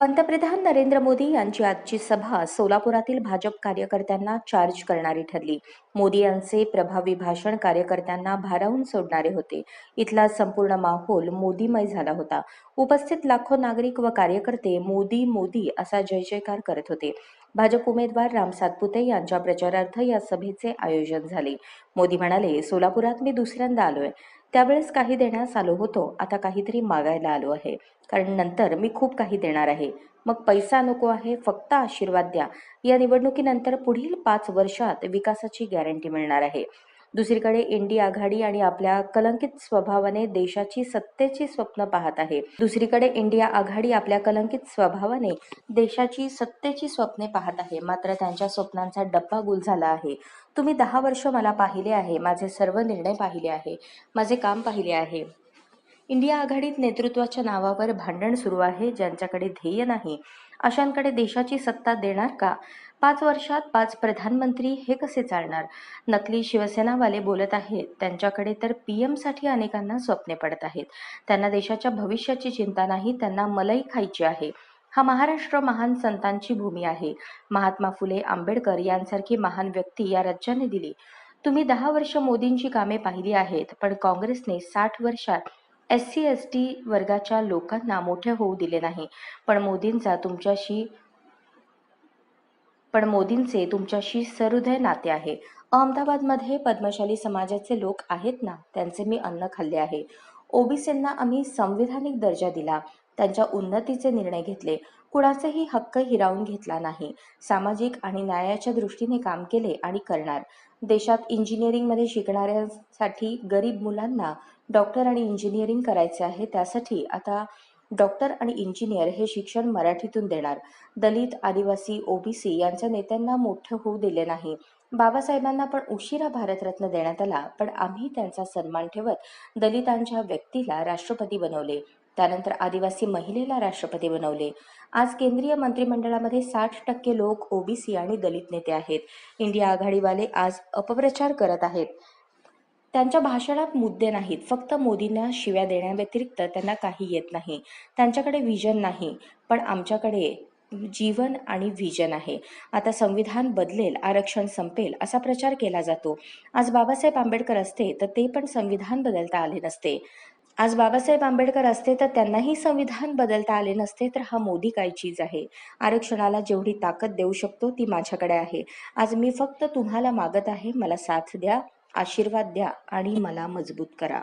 पंतप्रधान नरेंद्र मोदी यांची आजची सभा सोलापुरातील भाजप कार्यकर्त्यांना चार्ज करणारी ठरली. मोदी यांचे प्रभावी भाषण कार्यकर्त्यांना भारावून सोडणारे होते. इथला संपूर्ण माहोल मोदीमय झाला होता. उपस्थित लाखो नागरिक व कार्यकर्ते मोदी मोदी असा जय जयकार करत होते. भाजप उमेदवार राम सातपुते यांच्या प्रचारार्थ या सभेचे आयोजन झाले. मोदी म्हणाले सोलापुरात मी दुसऱ्यांदा आलोय. त्यावेळेस काही देण्यास आलो होतो. आता काहीतरी मागायला आलो आहे. कारण नंतर मी खूप काही देणार आहे. मग पैसा नको आहे फक्त आशीर्वाद द्या. या निवडणुकीनंतर पुढील पाच वर्षात विकासाची गॅरंटी मिळणार आहे. दुसरीकडे इंडी आघाडी आणि आपल्या कलंकित स्वभावाने देशाची सत्तेची स्वप्न पाहत आहे. दुसरीकडे इंडिया आघाडी आपल्या कलंकित स्वभावाने देशाची सत्तेची स्वप्ने पाहत आहे. मात्र त्यांच्या स्वप्नांचा डब्बा गुल झाला आहे. तुम्ही दहा वर्ष मला पाहिले आहे. माझे सर्व निर्णय पाहिले आहे. माझे काम पाहिले आहे. इंडिया आघाडीत नेतृत्वाच्या नावावर भांडण सुरू आहे. ज्यांच्याकडे ध्येय नाही. अशांकडे देशाची सत्ता देणार का? पाच वर्षात पाच प्रधानमंत्री हे कसे चालणार? नकली शिवसेनावाले बोलत आहेत. त्यांच्याकडे तर पी एमसाठी अनेकांना स्वप्ने पडत आहेत. त्यांना देशाच्या भविष्याची चिंता नाही त्यांना मलई खायची आहे. हा महाराष्ट्र महान संतांची भूमी आहे. महात्मा फुले आंबेडकर यांसारखी महान व्यक्ती या राज्याने दिली. तुम्ही दहा वर्ष मोदींची कामे पाहिली आहेत पण काँग्रेसने साठ वर्षात एस सी एस टी वर्गाच्या लोकांना मोठे होऊ दिले नाही. पण मोदींचा तुमच्याशी पण मोदींचे तुमच्याशी सहृदय नाते आहे. अहमदाबादमध्ये पद्मशाली समाजाचे लोक आहेत ना त्यांचे मी अन्न खाल्ले आहे. ओबीसींना आम्ही संविधानिक दर्जा दिला. त्यांच्या उन्नतीचे निर्णय घेतले. कुणाचाही हक्क हिरावून घेतला नाही. सामाजिक आणि न्यायाच्या दृष्टीने काम केले आणि करणार. देशात इंजिनिअरिंगमध्ये शिकणाऱ्यांसाठी गरीब मुलांना डॉक्टर आणि इंजिनिअरिंग करायचे आहे त्यासाठी आता डॉक्टर आणि इंजिनियर हे शिक्षण मराठीतून देणार. दलित आदिवासी ओबीसी यांच्या नेत्यांना मोठं होऊ दिले नाही. बाबासाहेबांना पण उशिरा भारतरत्न देण्यात आला पण आम्ही त्यांचा सन्मान ठेवत दलितांच्या व्यक्तीला राष्ट्रपती बनवले. त्यानंतर आदिवासी महिलेला राष्ट्रपती बनवले. आज केंद्रीय मंत्रिमंडळामध्ये साठ टक्के लोक ओबीसी आणि दलित नेते आहेत. इंडिया आघाडीवाले आज अपप्रचार करत आहेत. त्यांच्या भाषणात मुद्दे नाहीत. फक्त मोदींना शिव्या देण्याव्यतिरिक्त त्यांना काही येत नाही. त्यांच्याकडे विजन नाही. पण आमच्याकडे जीवन आणि व्हिजन आहे. आता संविधान बदलेल आरक्षण संपेल असा प्रचार केला जातो. आज बाबासाहेब आंबेडकर असते तर ते पण संविधान बदलता आले नसते. आज बाबासाहेब आंबेडकर असते तर त्यांनाही संविधान बदलता आले नसते तर हा मोदी काय चीज आहे? आरक्षणाला जेवढी ताकद देऊ शकतो ती माझ्याकडे आहे. आज मी फक्त तुम्हाला मागत आहे मला साथ द्या आशीर्वाद द्या आणि मला मजबूत करा.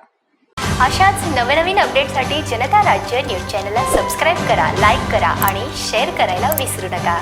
अशाच नवनवीन अपडेटसाठी जनता राज्य न्यूज चॅनलला सबस्क्राईब करा लाईक करा आणि शेअर करायला विसरू नका.